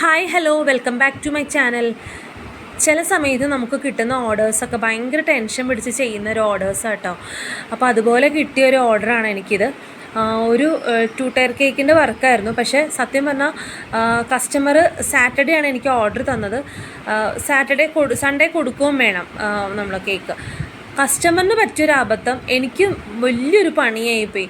Hi hello welcome back to my channel ചില സമയത്ത് നമുക്ക് കിട്ടുന്ന ഓർഡേഴ്സൊക്കെ ഭയങ്കര ടെൻഷൻ പിടിച്ച് ചെയ്യുന്ന ഒരു ഓർഡേഴ്സ് കേട്ടോ അപ്പോൾ അതുപോലെ കിട്ടിയ ഒരു ഓർഡറാണ് എനിക്കിത്. ഒരു ടു ടയർ കേക്കിന്റെ വർക്കായിരുന്നു പക്ഷേ സത്യം പറഞ്ഞാൽ കസ്റ്റമർ സാറ്റർഡേ ആണ് എനിക്ക് ഓർഡർ തന്നത്. സാറ്റർഡേ കൊടു സൺഡേ കൊടുക്കുകയും വേണം നമ്മൾ കേക്ക് കസ്റ്റമറിന് പറ്റിയൊരു അബദ്ധം എനിക്കും വലിയൊരു പണിയായിപ്പോയി.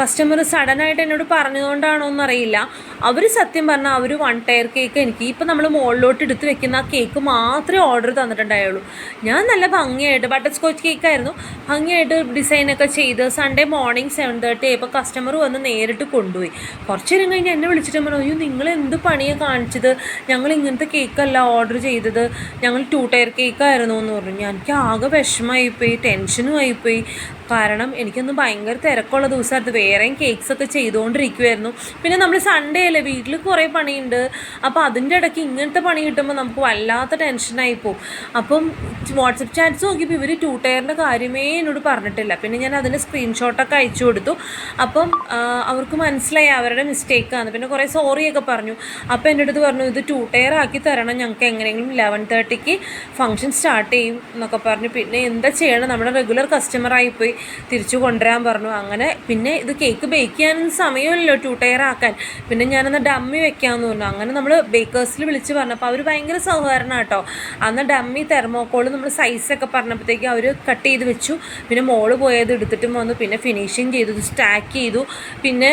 കസ്റ്റമർ സഡനായിട്ട് എന്നോട് പറഞ്ഞതുകൊണ്ടാണോ എന്നറിയില്ല. അവർ സത്യം പറഞ്ഞാൽ അവർ വൺ ടയർ കേക്ക് എനിക്ക് ഇപ്പം നമ്മൾ മുകളിലോട്ട് എടുത്ത് വെക്കുന്ന ആ കേക്ക് മാത്രമേ ഓർഡർ തന്നിട്ടുണ്ടായുള്ളൂ. ഞാൻ നല്ല ഭംഗിയായിട്ട് ബട്ടർ സ്കോച്ച് കേക്കായിരുന്നു ഭംഗിയായിട്ട് ഡിസൈനൊക്കെ ചെയ്ത് സൺഡേ മോർണിംഗ് സെവൻ തേർട്ടി ആയപ്പോൾ കസ്റ്റമർ വന്ന് നേരിട്ട് കൊണ്ടുപോയി. കുറച്ച് നേരം കഴിഞ്ഞ് എന്നെ വിളിച്ചിട്ട് പറഞ്ഞു അയ്യോ നിങ്ങൾ എന്ത് പണിയാണ് കാണിച്ചത്? ഞങ്ങൾ ഇങ്ങനത്തെ കേക്കല്ല ഓർഡർ ചെയ്തത്. ഞങ്ങൾ ടു ടയർ കേക്കായിരുന്നു എന്ന് പറഞ്ഞു. എനിക്ക് ആകെ വിഷമമായിപ്പോയി ടെൻഷനും ആയിപ്പോയി. കാരണം എനിക്കൊന്ന് ഭയങ്കര തിരക്കുള്ള ദിവസമായിരുന്നു വേറെയും കേക്ക്സ് ഒക്കെ ചെയ്തുകൊണ്ടിരിക്കുമായിരുന്നു പിന്നെ നമ്മൾ സൺഡേ അല്ലേ വീട്ടിൽ കുറേ പണിയുണ്ട്. അപ്പോൾ അതിന്റെ ഇടയ്ക്ക് ഇങ്ങനത്തെ പണി കിട്ടുമ്പോൾ നമുക്ക് വല്ലാത്ത ടെൻഷനായി പോകും അപ്പം വാട്സപ്പ് ചാറ്റ്സ് നോക്കിയപ്പോൾ ഇവർ ടൂ ടയറിന്റെ കാര്യമേ എന്നോട് പറഞ്ഞിട്ടില്ല. പിന്നെ ഞാൻ അതിന്റെ സ്ക്രീൻഷോട്ടൊക്കെ അയച്ചു കൊടുത്തു. അപ്പം അവർക്ക് മനസ്സിലായി അവരുടെ മിസ്റ്റേക്കാണ് പിന്നെ കുറേ സോറിയൊക്കെ പറഞ്ഞു. അപ്പോൾ എന്റെ അടുത്ത് പറഞ്ഞു ഇത് ടൂ ടയർ ആക്കി തരണം. ഞങ്ങൾക്ക് എങ്ങനെയെങ്കിലും ലെവൻ തേർട്ടിക്ക് ഫംഗ്ഷൻ സ്റ്റാർട്ട് ചെയ്യും എന്നൊക്കെ പറഞ്ഞു. പിന്നെ എന്താ ചെയ്യണം? നമ്മുടെ റെഗുലർ കസ്റ്റമറായി പോയി. തിരിച്ചു കൊണ്ടുവരാൻ പറഞ്ഞു. അങ്ങനെ പിന്നെ ഇത് കേക്ക് ബേക്ക് ചെയ്യാനൊന്നും സമയമില്ലല്ലോ ടു ടയർ ആക്കാൻ. പിന്നെ ഞാനെന്നാൽ ഡമ്മി വെക്കാമെന്ന് പറഞ്ഞു. അങ്ങനെ നമ്മൾ ബേക്കേഴ്സിൽ വിളിച്ച് പറഞ്ഞപ്പോൾ അവർ ഭയങ്കര സഹകരണം കേട്ടോ അന്ന് ഡമ്മി തെർമോക്കോൾ നമ്മൾ സൈസൊക്കെ പറഞ്ഞപ്പോഴത്തേക്ക് അവർ കട്ട് ചെയ്ത് വെച്ചു. പിന്നെ മോൾ പോയത് എടുത്തിട്ടും വന്നു. പിന്നെ ഫിനിഷിങ് ചെയ്തു സ്റ്റാക്ക് ചെയ്തു. പിന്നെ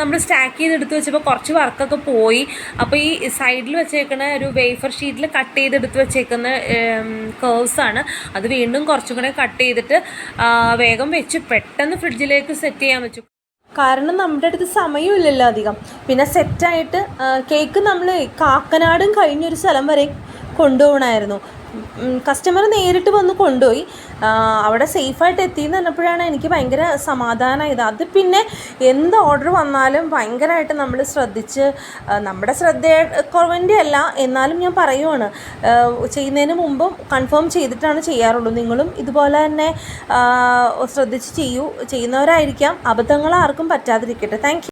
നമ്മൾ സ്റ്റാക്ക് ചെയ്ത് എടുത്ത് വെച്ചപ്പോൾ കുറച്ച് വർക്കൊക്കെ പോയി. അപ്പോൾ ഈ സൈഡിൽ വെച്ചേക്കുന്ന ഒരു വേഫർ ഷീറ്റിൽ കട്ട് ചെയ്ത് എടുത്ത് വെച്ചേക്കുന്ന കേഴ്സാണ് അത് വീണ്ടും കുറച്ചും കൂടെ കട്ട് ചെയ്തിട്ട് വേഗം വെച്ച്. പെട്ടെന്ന് ഫ്രിഡ്ജിലേക്ക് സെറ്റ് ചെയ്യാൻ വെച്ചു കാരണം നമ്മുടെ അടുത്ത് സമയമില്ലല്ലോ അധികം. പിന്നെ സെറ്റായിട്ട് കേക്ക് നമ്മൾ കാക്കനാടും കഴിഞ്ഞൊരു സ്ഥലം വരെ കൊണ്ടുപോകണമായിരുന്നു കസ്റ്റമർ നേരിട്ട് വന്ന് കൊണ്ടുപോയി. അവിടെ സേഫായിട്ട് എത്തി എന്ന് പറഞ്ഞപ്പോഴാണ് എനിക്ക് ഭയങ്കര സമാധാനമായത് അത് പിന്നെ എന്ത് ഓർഡർ വന്നാലും ഭയങ്കരമായിട്ട് നമ്മൾ ശ്രദ്ധിച്ച് നമ്മുടെ ശ്രദ്ധ കുറവിന്റെ അല്ല എന്നാലും ഞാൻ പറയുവാണ്. ചെയ്യുന്നതിന് മുമ്പും കൺഫേം ചെയ്തിട്ടാണ് ചെയ്യാറുള്ളൂ. നിങ്ങളും ഇതുപോലെ തന്നെ ശ്രദ്ധിച്ച് ചെയ്യൂ. ചെയ്യുന്നവരായിരിക്കാം. അബദ്ധങ്ങൾ ആർക്കും പറ്റാതിരിക്കട്ടെ. താങ്ക്